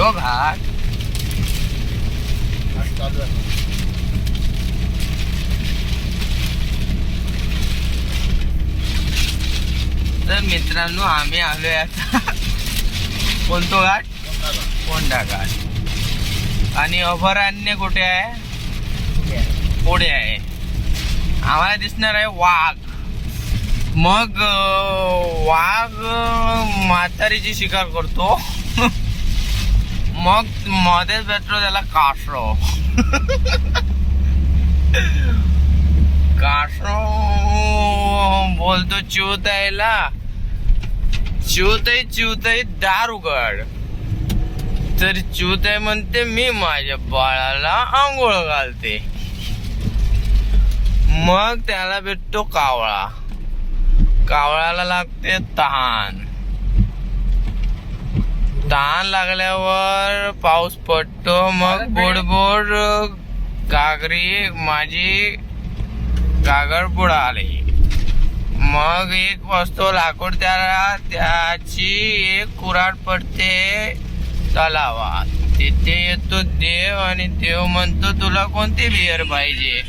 यो घाट तर मित्रांनो आम्ही आलोय आता कोणतो घाट. कोंडा घाट. आणि अभयारण्य कुठे आहे? पुढे आहे. आम्हाला दिसणार आहे वाघ. मग वाघ म्हातारीची शिकार करतो. मग मध्येच भेटतो त्याला कासरो कासरो बोलतो चिवतायला चिवताई चिवताई दार उघड. तर चिवताई म्हणते मी माझ्या बाळाला आंघोळ घालते. मग त्याला भेटतो कावळा. कावळाला लागते तहान. तहान लागल्यावर पाऊस पडतो मग बोडबोड कागरी माझी कागड बुडाली मग एक वस्तू लाकूड त्याला त्याची एक कुराड पडते तलावात. तिथे येतो देव आणि देव म्हणतो तुला कोणती बियर पाहिजे?